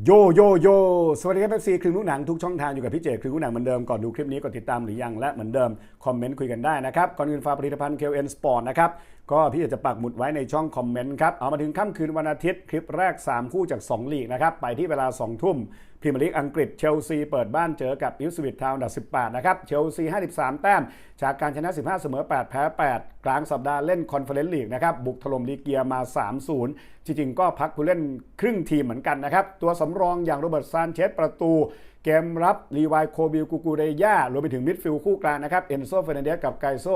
โยโยโยสวัสดีครับเอฟซีคลึงลูกหนังทุกช่องทางอยู่กับพี่เจคลึงลูกหนังเหมือนเดิมก่อนดูคลิปนี้กดติดตามหรือยังและเหมือนเดิม คอมเมนต์คุยกันได้นะครับ ก่อนอื่นฝากผลิตภัณฑ์ KLN Sport นะครับ ก็พี่จจะปักหมุดไว้ในช่องคอมเมนต์ครับ เอามาถึงค่ำคืนวันอาทิตย์ คลิปแรก 3 คู่จาก 2 ลีกนะครับ ไปที่เวลา 2 ทุ่มพรีเมียร์ลีกอังกฤษเชลซีเปิดบ้านเจอกับอิสวิตทาวน์อันดับ18นะครับเชลซี 53 แต้มจากการชนะ 15 เสมอ 8 แพ้ 8 กลางสัปดาห์เล่นคอนเฟอเรนซ์ลีกนะครับบุกถล่มลีเกียมา 3-0 จริงๆ ก็พักผู้เล่นครึ่งทีมเหมือนกันนะครับ ตัวสำรองอย่างโรเบิร์ตซานเชสประตู เกมรับรีวายโคบิลกูกูเรย่ารวมไปถึงมิดฟิลด์คู่กลางนะครับเอนโซเฟรนเดสกับไกโซ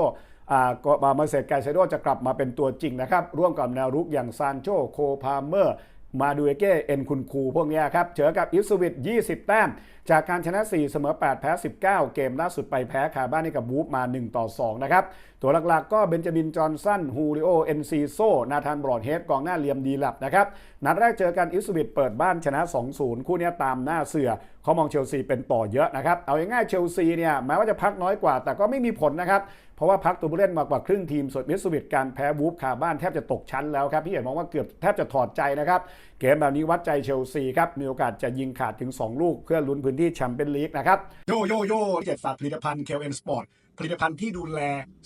อ่าก็มาเซตไกเซโดจะกลับมาเป็นตัวจริงนะครับร่วมกับแนวรุกอย่างซานโชโคพาเมอร์ มาดูเอเก้เอ็นคุณคูพวกนี้ครับเจอกับอิสวิต20 แต้ม จากการชนะ 4 เสมอ 8 แพ้ 19 เกมล่าสุดไปแพ้คาบ้านให้กับบูฟมา 1 ต่อ 2 นะครับ ตัวหลักๆก็เบนจามิน จอห์นสัน ฮูริโอ เอ็นซีโซ นาธาน บรอดเฮด กองหน้าเหลี่ยมดีลับนะครับ นัดแรกเจอกันอิสวิตเปิดบ้านชนะ 2-0 คู่นี้ตามหน้าเสือ เขามองเชลซีเป็นต่อเยอะนะครับเอาง่ายๆเชลซีเนี่ยแม้ว่าจะพักน้อยกว่า แต่ก็ไม่มีผลนะครับเพราะว่าพักตัวผู้เล่นมากกว่าครึ่งทีมส่วนมิสวิตการแพ้วูฟคาบ้านแทบจะตกชั้นแล้วครับพี่เห็นมองว่าเกือบแทบจะถอดใจนะครับเกมแบบนี้วัดใจเชลซีครับมีโอกาสจะยิงขาดถึง 2 ลูก เพื่อลุ้นพื้นที่แชมเปี้ยนลีกนะครับโยโยโย่เจ็ดฝากผลิตภัณฑ์ KLN Sport ผลิตภัณฑ์ที่ดูแล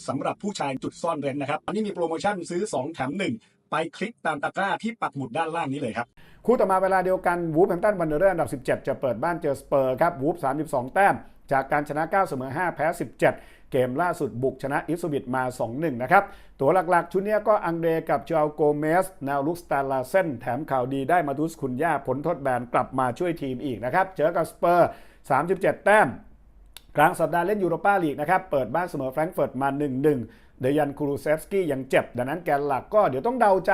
สำหรับผู้ชายจุดซ่อนเร้นนะครับอันนี้มีโปรโมชั่นซื้อ 2 แถม 1 ไปคลิกตามตะกร้าที่ปักหมุดด้านล่างนี้เลยครับ คู่ต่อมาเวลาเดียวกันวูฟแฮมตันวันเดอร์อันดับ 17 จะเปิดบ้านเจอสเปอร์ครับวูฟ32 แต้ม จากการชนะ 9 เสมอ 5 แพ้ 17 เกมล่าสุดบุกชนะอิสบิตมา 2-1 นะครับ ตัวหลักๆ ชุดนี้ก็อังเดรกับเจอโกเมสแนวลุกสตาลาเซนแถมข่าวดีได้มาดุสคุนย่าผลทดแบนกลับมาช่วยทีมอีกนะครับเจอกับสเปอร์37 แต้ม กลางสัปดาห์เล่นยูโรปาลีกนะครับเปิดบ้านเสมอแฟรงก์เฟิร์ตมา 1-1 เดยันคูรูเซฟสกี้ยังเจ็บ ดังนั้นแกนหลักก็เดี๋ยวต้องเดาใจ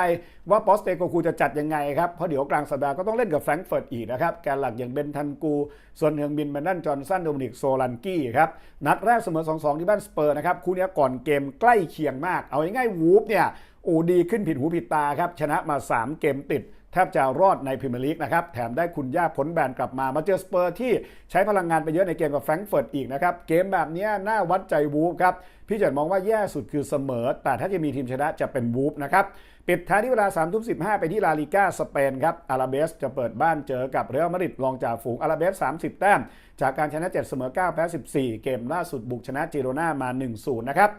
ว่าปอสเตโกคูจะจัดยังไงครับ เพราะเดี๋ยวกลางสัปดาห์ก็ต้องเล่นกับแฟรงก์เฟิร์ตอีกนะครับ แกนหลักอย่างเบนทันกู ส่วนเฮืองบินแมนดันจอห์นสันโดมินิกโซลันกี้ครับนัดแรกเสมอ 2-2 ที่บ้านสเปอร์นะครับคู่นี้ก่อนเกมใกล้เคียงมากเอาง่ายๆวูฟเนี่ยโอ้ดีขึ้นผิดหูผิดตาครับชนะมา 3 เกมติดแทบจะรอดในพรีเมียร์ลีกนะครับ แถมได้คุณย่าผลแบนกลับมา มาเจอสเปอร์ที่ใช้พลังงานไปเยอะในเกมกับแฟรงก์เฟิร์ตอีกนะครับ เกมแบบนี้น่าวัดใจวูฟครับ พี่เจิดมองว่าแย่สุดคือเสมอ แต่ถ้าจะมีทีมชนะจะเป็นวูฟนะครับ ปิดท้ายที่เวลา3ามทุ่มสิไปที่ลาลิก้าสเปนครับ อาราเบสจะเปิดบ้านเจอกับเรอัลมาดริดรองจากฝูงอาราเบส 30 แต้ม จากการชนะ7เสมอ9แพ้14 เกมล่าสุดบุกชนะจิโรนามา 1-0 นะครับ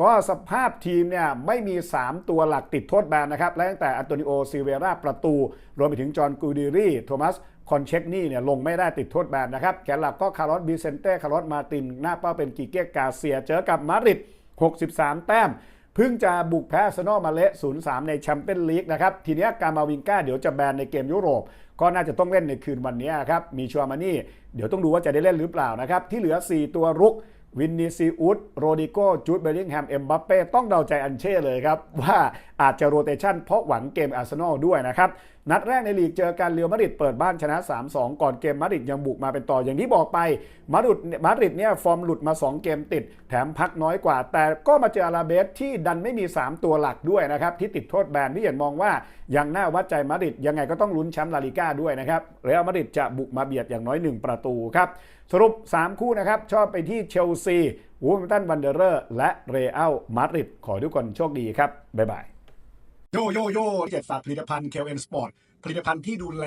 ก็สภาพทีมเนี่ยไม่มี 3 ตัวหลักติดโทษแบนนะครับ และตั้งแต่อันโตนิโอซิเวราประตู รวมไปถึงจอห์นกูดิรีโทมัสคอนเช็กนี่เนี่ยลงไม่ได้ติดโทษแบนนะครับ แกนหลักก็คาร์ลอสบิเซนเต้คาร์ลอสมาติน หน้าเป้าเป็นกิเกกาเซีย เจอกับมาดริด63 แต้มเพิ่งจะบุกแพ้อาร์เซนอลมาเละ0-3 ในแชมเปี้ยนลีกนะครับ ทีนี้การมาวิงก้าเดี๋ยวจะแบนในเกมยุโรป ก็น่าจะต้องเล่นในคืนวันนี้ครับ มีชัวร์มานี่ เดี๋ยวต้องดูว่าจะได้เล่นหรือเปล่านะครับ ที่เหลือ 4 ตัวรุก วินนีซีอุสโรดิโกจูดเบลลิงแฮม เอ็มบัปเป้ ต้องเดาใจอันเช่เลยครับ ว่าอาจจะโรเตชันเพราะหวังเกมอาร์เซนอลด้วยนะครับ นัดแรกในลีกเจอกันเรียวมาดริดเปิดบ้านชนะ 3-2 ก่อนเกมมาดริดยังบุกมาเป็นต่ออย่างที่บอกไปมาดริดมาดริดเนี่ยฟอร์มหลุดมา 2 เกมติด แถมพักน้อยกว่า แต่ก็มาเจออาราเบสที่ดันไม่มี 3 ตัวหลักด้วยนะครับ ที่ติดโทษแบนพี่เห็นมองว่ายังน่าวัดใจมาดริดยังไงก็ต้องลุ้นแชมป์ลาลิก้าด้วยนะครับเรอัลมาดริดจะบุกมาเบียดอย่างน้อย 1 ประตูครับสรุป 3 คู่นะครับ ชอบไปที่เชลซีวูฟแฮมตันวันเดอร์และเรอัลมาดริดขอทุกคนโชคดีครับบ๊ายบาย โยโยโย่เจ็ดฝากผลิตภัณฑ์ KLN Sport ผลิตภัณฑ์ที่ดูแล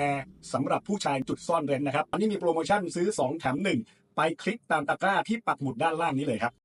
สำหรับผู้ชายจุดซ่อนเร้นนะครับ อันนี้มีโปรโมชั่นซื้อ 2 แถม 1 ไปคลิกตามตะกร้าที่ปักหมุดด้านล่างนี้เลยครับ